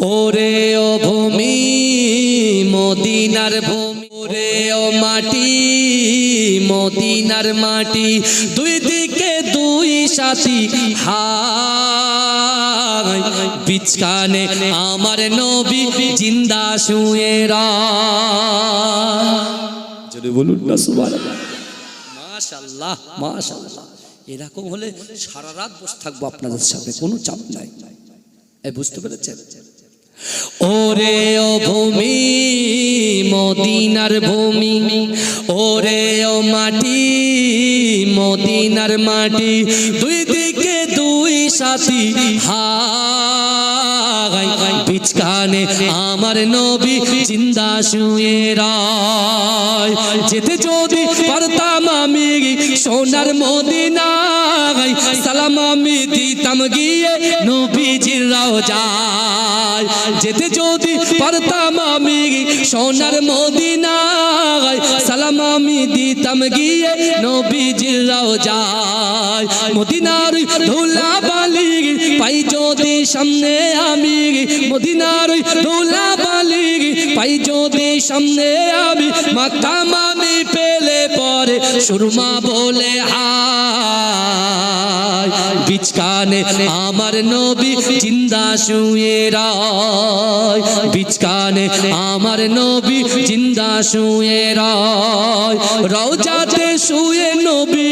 ওরে ও ভূমি, মদিনার ভূমি। ওরে ও মাটি, মদিনার মাটি। দুই দিকে দুই সাথী হাই বিচকানে আমার নবী জিন্দা শুয়ে যদি বলুন না, সুবহানাল্লাহ। মাশাল্লাহ মাশাল্লাহ এরকম হলে সারা রাত বসে থাকব আপনাদের সাথে কোনো চাপ নাই। বুঝতে পেরেছেন? ওরে ও ভূমি, মদিনার ভূমি, ওরে ও মাটি, মদিনার মাটি, দুই দিকে দুই সাথী হাই বিচকানে আমার নবী চিন্তা শুয়ে রায়। যেতে যদি পারতাম আমি সোনার মদিনায়, সালাম আমি দিতাম গিয়ে নবীজির যায় যেতে যদি পারতাম আমি সোনার মদিনায়, সালাম আমি দিতাম গিয়ে নবীজির যায় মদিনার ধুলা বালি পাই যদি সামনে আমি, মদিনার ধুলা বালি পাই যদি সামনে আমি, মাতাম আমি পেলে সুরমা বলে, হায় বিচকানে আমার নবী জিন্দা শুয়ে রায়। বিচকানে আমার নবী জিন্দা শুয়ে রায়। রওজাতে শুয়ে নবী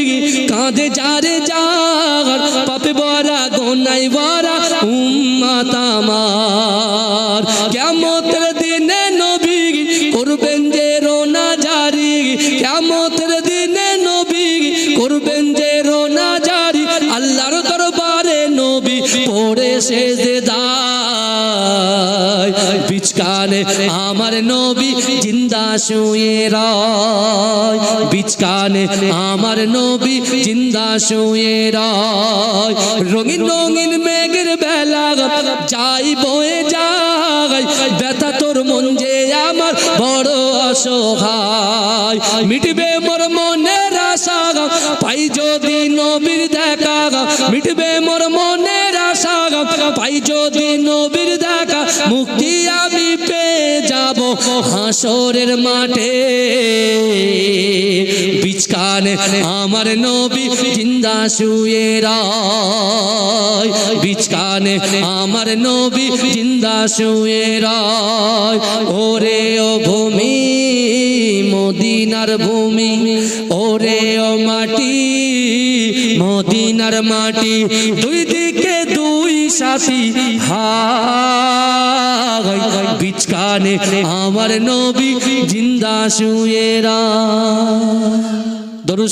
কাঁধে যারে যার। পাপে বরা গোনাই বরা উম্মাত আমার। কেমতের দিনে পড়ে দায় বিচকানে আমার নবী জিন্দা শুয়ে রায়। আমার নবী জিন্দা শুয়ে রঙিন রঙিন মেঘের বেলা যাই বয়ে যায়। ব্যথা তোর মন যে আমার বড় অসহায়। মিটবে মোর মনের আশা পাই যদি নবীর দেখা মিটবে মোর আশা পাই যদি নবীর দেখা, মুক্তি আমি পেয়ে যাব হাসরের মাঠে। বিচকানে আমার নবী জিন্দা শুয়ে রায়। বিচকানে আমার নবী জিন্দা শুয়ে রায়। ওরে ও ভূমি, মদিনার ভূমি, ওরে ও মাটি, মদিনার মাটি। দুই দিকে সাথী। হাই বিচকানে আমার নবী জিন্দা শুয়েরা দরুদ